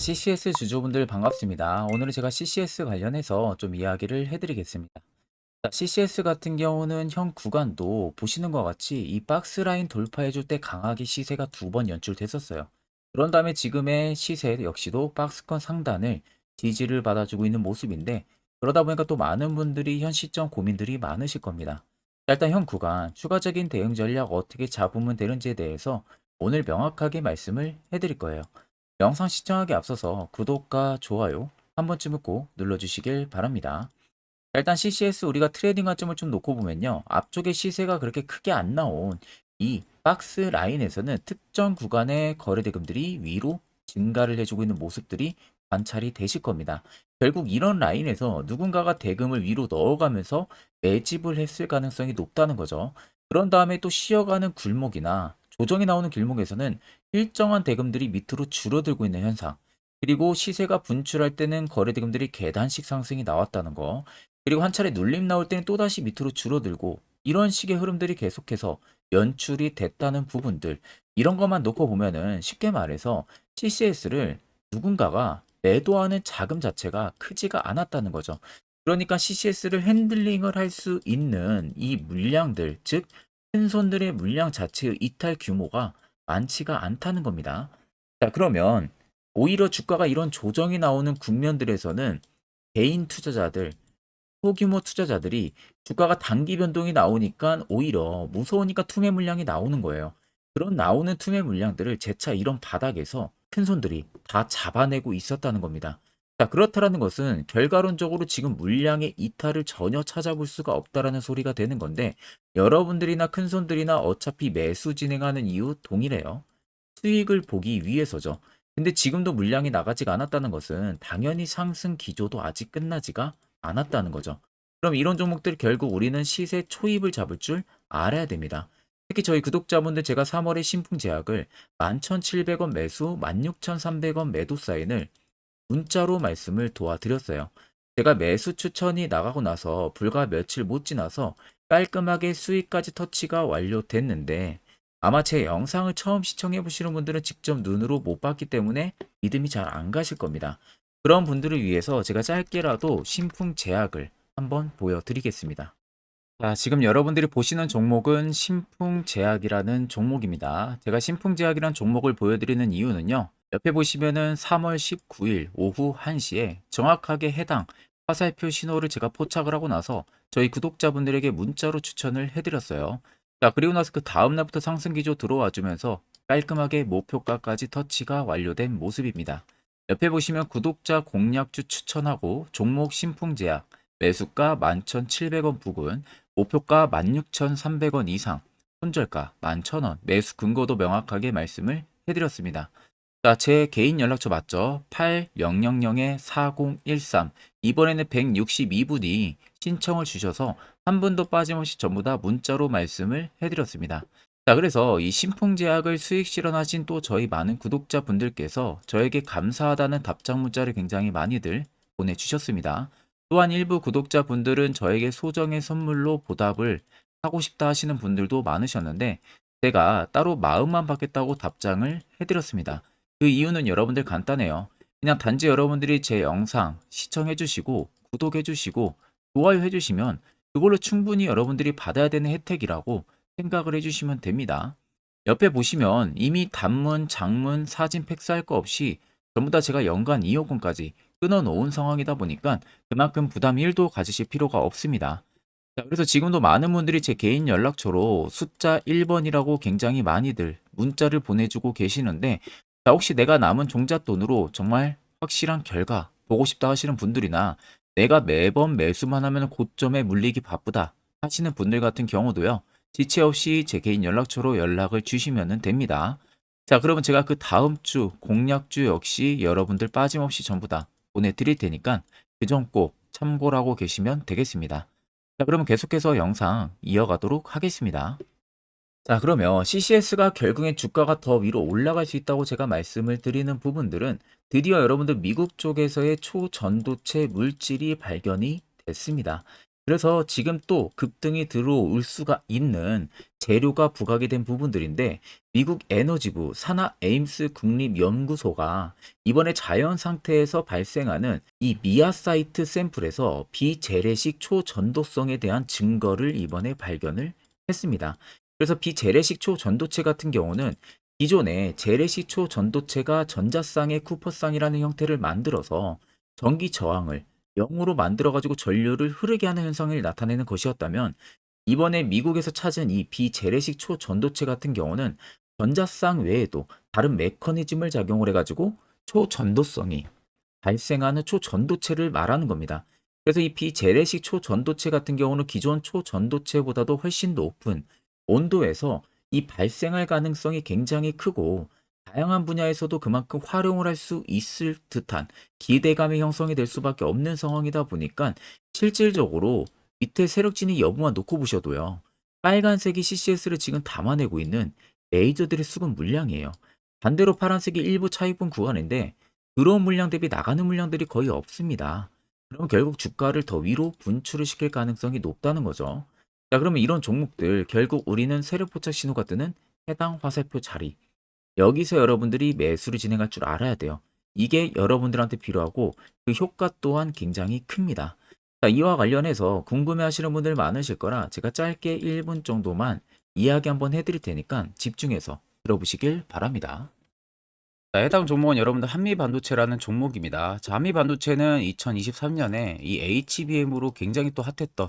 CCS 주주분들 반갑습니다. 오늘은 제가 CCS 관련해서 좀 이야기를 해드리겠습니다. 자, CCS 같은 경우는 현 구간도 보시는 것 같이 이 박스 라인 돌파해줄 때 강하게 시세가 두 번 연출됐었어요. 그런 다음에 지금의 시세 역시도 박스권 상단을 지지를 받아주고 있는 모습인데 그러다 보니까 또 많은 분들이 현 시점 고민들이 많으실 겁니다. 자, 일단 현 구간 추가적인 대응 전략 어떻게 잡으면 되는지에 대해서 오늘 명확하게 말씀을 해드릴 거예요. 영상 시청하기 앞서서 구독과 좋아요 한 번쯤은 꼭 눌러주시길 바랍니다. 자, 일단 CCS 우리가 트레이딩 관점을 좀 놓고 보면요. 앞쪽에 시세가 그렇게 크게 안 나온 이 박스 라인에서는 특정 구간의 거래 대금들이 위로 증가를 해주고 있는 모습들이 관찰이 되실 겁니다. 결국 이런 라인에서 누군가가 대금을 위로 넣어가면서 매집을 했을 가능성이 높다는 거죠. 그런 다음에 또 쉬어가는 굴목이나 조정이 나오는 길목에서는 일정한 대금들이 밑으로 줄어들고 있는 현상. 그리고 시세가 분출할 때는 거래 대금들이 계단식 상승이 나왔다는 거. 그리고 한 차례 눌림 나올 때는 또다시 밑으로 줄어들고 이런 식의 흐름들이 계속해서 연출이 됐다는 부분들. 이런 것만 놓고 보면은 쉽게 말해서 CCS를 누군가가 매도하는 자금 자체가 크지가 않았다는 거죠. 그러니까 CCS를 핸들링을 할 수 있는 이 물량들, 즉 큰 손들의 물량 자체의 이탈 규모가 많지가 않다는 겁니다. 자, 그러면 오히려 주가가 이런 조정이 나오는 국면들에서는 개인 투자자들, 소규모 투자자들이 주가가 단기 변동이 나오니까 오히려 무서우니까 투매 물량이 나오는 거예요. 그런 나오는 투매 물량들을 재차 이런 바닥에서 큰 손들이 다 잡아내고 있었다는 겁니다. 자, 그렇다라는 것은 결과론적으로 지금 물량의 이탈을 전혀 찾아볼 수가 없다라는 소리가 되는 건데 여러분들이나 큰 손들이나 어차피 매수 진행하는 이유 동일해요. 수익을 보기 위해서죠. 근데 지금도 물량이 나가지가 않았다는 것은 당연히 상승 기조도 아직 끝나지가 않았다는 거죠. 그럼 이런 종목들 결국 우리는 시세 초입을 잡을 줄 알아야 됩니다. 특히 저희 구독자분들 제가 3월에 신풍 제약을 11,700원 매수, 16,300원 매도 사인을 문자로 말씀을 도와드렸어요. 제가 매수 추천이 나가고 나서 불과 며칠 못 지나서 깔끔하게 수익까지 터치가 완료됐는데 아마 제 영상을 처음 시청해 보시는 분들은 직접 눈으로 못 봤기 때문에 믿음이 잘 안 가실 겁니다. 그런 분들을 위해서 제가 짧게라도 신풍 제약을 한번 보여드리겠습니다. 자, 지금 여러분들이 보시는 종목은 신풍 제약이라는 종목입니다. 제가 신풍 제약이라는 종목을 보여드리는 이유는요. 옆에 보시면은 3월 19일 오후 1시에 정확하게 해당 화살표 신호를 제가 포착을 하고 나서 저희 구독자분들에게 문자로 추천을 해드렸어요. 자, 그리고 나서 그 다음날부터 상승 기조 들어와 주면서 깔끔하게 목표가까지 터치가 완료된 모습입니다. 옆에 보시면 구독자 공략주 추천하고 종목 신풍 제약 매수가 11,700원 부근 목표가 16,300원 이상, 손절가 11,000원, 매수 근거도 명확하게 말씀을 해드렸습니다. 자, 제 개인 연락처 맞죠? 8000-4013. 이번에는 162분이 신청을 주셔서 한 분도 빠짐없이 전부 다 문자로 말씀을 해드렸습니다. 자, 그래서 이 신풍제약을 수익 실현하신 또 저희 많은 구독자분들께서 저에게 감사하다는 답장 문자를 굉장히 많이들 보내주셨습니다. 또한 일부 구독자분들은 저에게 소정의 선물로 보답을 하고 싶다 하시는 분들도 많으셨는데 제가 따로 마음만 받겠다고 답장을 해드렸습니다. 그 이유는 여러분들 간단해요. 그냥 단지 여러분들이 제 영상 시청해주시고 구독해주시고 좋아요 해주시면 그걸로 충분히 여러분들이 받아야 되는 혜택이라고 생각을 해주시면 됩니다. 옆에 보시면 이미 단문, 장문, 사진 팩스할 거 없이 전부 다 제가 연간 2억 원까지 끊어놓은 상황이다 보니까 그만큼 부담 1도 가지실 필요가 없습니다. 자, 그래서 지금도 많은 분들이 제 개인 연락처로 숫자 1번이라고 굉장히 많이들 문자를 보내주고 계시는데 자, 혹시 내가 남은 종잣돈으로 정말 확실한 결과 보고 싶다 하시는 분들이나 내가 매번 매수만 하면 고점에 물리기 바쁘다 하시는 분들 같은 경우도요. 지체 없이 제 개인 연락처로 연락을 주시면 됩니다. 자, 그러면 제가 그 다음 주 공략주 역시 여러분들 빠짐없이 전부 다 보내드릴 테니까 그점 꼭 참고라고 계시면 되겠습니다. 자, 그러면 계속해서 영상 이어가도록 하겠습니다. 자, 그러면 CCS가 결국엔 주가가 더 위로 올라갈 수 있다고 제가 말씀을 드리는 부분들은 드디어 여러분들 미국 쪽에서의 초전도체 물질이 발견이 됐습니다. 그래서 지금 또 급등이 들어올 수가 있는 재료가 부각이 된 부분들인데 미국 에너지부 산하 에임스 국립연구소가 이번에 자연 상태에서 발생하는 이 미아사이트 샘플에서 비재래식 초전도성에 대한 증거를 이번에 발견을 했습니다. 그래서 비재래식 초 전도체 같은 경우는 기존의 재래식 초 전도체가 전자쌍의 쿠퍼쌍이라는 형태를 만들어서 전기 저항을 0으로 만들어가지고 전류를 흐르게 하는 현상을 나타내는 것이었다면 이번에 미국에서 찾은 이 비재래식 초 전도체 같은 경우는 전자쌍 외에도 다른 메커니즘을 작용을 해가지고 초전도성이 발생하는 초전도체를 말하는 겁니다. 그래서 이 비재래식 초전도체 같은 경우는 기존 초전도체보다도 훨씬 높은 온도에서 이 발생할 가능성이 굉장히 크고 다양한 분야에서도 그만큼 활용을 할 수 있을 듯한 기대감의 형성이 될 수밖에 없는 상황이다 보니까 실질적으로 밑에 세력진이 여부만 놓고 보셔도요. 빨간색이 CCS를 지금 담아내고 있는 레이저들의 수급 물량이에요. 반대로 파란색이 일부 차익분 구간인데 들어온 물량 대비 나가는 물량들이 거의 없습니다. 그럼 결국 주가를 더 위로 분출을 시킬 가능성이 높다는 거죠. 자, 그러면 이런 종목들 결국 우리는 세력 포착 신호가 뜨는 해당 화살표 자리. 여기서 여러분들이 매수를 진행할 줄 알아야 돼요. 이게 여러분들한테 필요하고 그 효과 또한 굉장히 큽니다. 자, 이와 관련해서 궁금해 하시는 분들 많으실 거라 제가 짧게 1분 정도만 이야기 한번 해드릴 테니까 집중해서 들어보시길 바랍니다. 자, 해당 종목은 여러분들 한미반도체라는 종목입니다. 자, 한미반도체는 2023년에 이 HBM으로 굉장히 또 핫했던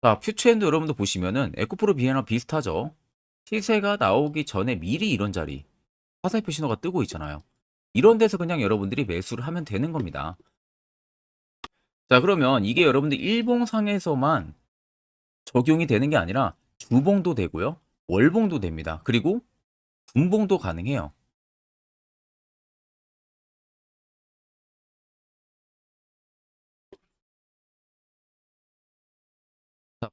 자, 퓨처엠도 여러분들 보시면은 에코프로 비에나 비슷하죠. 시세가 나오기 전에 미리 이런 자리 화살표 신호가 뜨고 있잖아요. 이런 데서 그냥 여러분들이 매수를 하면 되는 겁니다. 자, 그러면 이게 여러분들 일봉상에서만 적용이 되는 게 아니라 주봉도 되고요. 월봉도 됩니다. 그리고 분봉도 가능해요.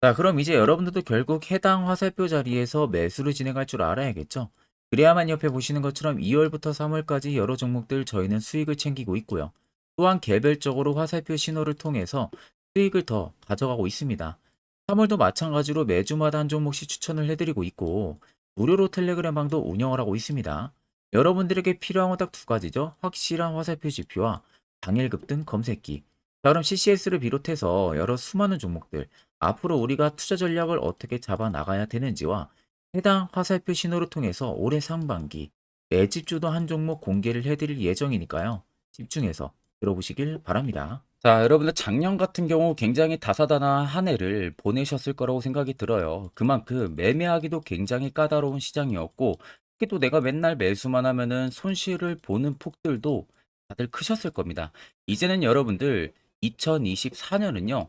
자, 그럼 이제 여러분들도 결국 해당 화살표 자리에서 매수를 진행할 줄 알아야겠죠? 그래야만 옆에 보시는 것처럼 2월부터 3월까지 여러 종목들 저희는 수익을 챙기고 있고요. 또한 개별적으로 화살표 신호를 통해서 수익을 더 가져가고 있습니다. 3월도 마찬가지로 매주마다 한 종목씩 추천을 해드리고 있고 무료로 텔레그램 방도 운영을 하고 있습니다. 여러분들에게 필요한 건 딱 두 가지죠. 확실한 화살표 지표와 당일 급등 검색기. 자, 그럼 CCS를 비롯해서 여러 수많은 종목들 앞으로 우리가 투자 전략을 어떻게 잡아 나가야 되는지와 해당 화살표 신호를 통해서 올해 상반기 매집주도 한 종목 공개를 해드릴 예정이니까요. 집중해서 들어보시길 바랍니다. 자, 여러분들 작년 같은 경우 굉장히 다사다난한 한 해를 보내셨을 거라고 생각이 들어요. 그만큼 매매하기도 굉장히 까다로운 시장이었고, 특히 또 내가 맨날 매수만 하면은 손실을 보는 폭들도 다들 크셨을 겁니다. 이제는 여러분들 2024년은요,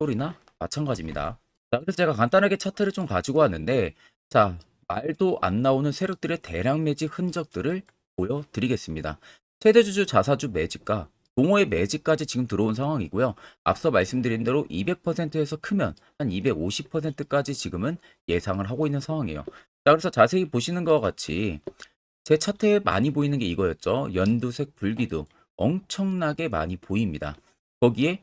소리나 마찬가지입니다. 자, 그래서 제가 간단하게 차트를 좀 가지고 왔는데 자, 말도 안 나오는 세력들의 대량 매집 흔적들을 보여드리겠습니다. 최대주주 자사주 매집과 동호회 매집까지 지금 들어온 상황이고요. 앞서 말씀드린 대로 200%에서 크면 한 250%까지 지금은 예상을 하고 있는 상황이에요. 자, 그래서 자세히 보시는 것과 같이 제 차트에 많이 보이는 게 이거였죠. 연두색 불기둥 엄청나게 많이 보입니다. 거기에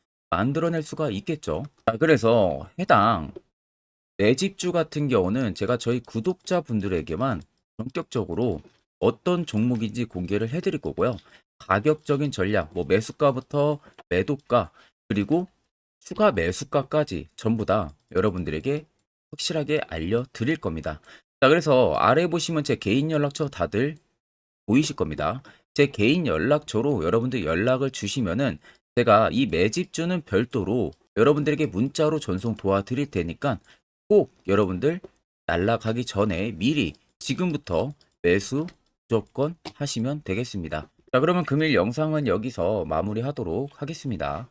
만들어낼 수가 있겠죠. 자, 그래서 해당 매집주 같은 경우는 제가 저희 구독자분들에게만 본격적으로 어떤 종목인지 공개를 해드릴 거고요. 가격적인 전략, 뭐 매수가부터 매도가, 그리고 추가 매수가까지 전부 다 여러분들에게 확실하게 알려드릴 겁니다. 자, 그래서 아래 보시면 제 개인 연락처 다들 보이실 겁니다. 제 개인 연락처로 여러분들 연락을 주시면은 제가 이 매집주는 별도로 여러분들에게 문자로 전송 도와드릴 테니까 꼭 여러분들 날라가기 전에 미리 지금부터 매수 무조건 하시면 되겠습니다. 자, 그러면 금일 영상은 여기서 마무리하도록 하겠습니다.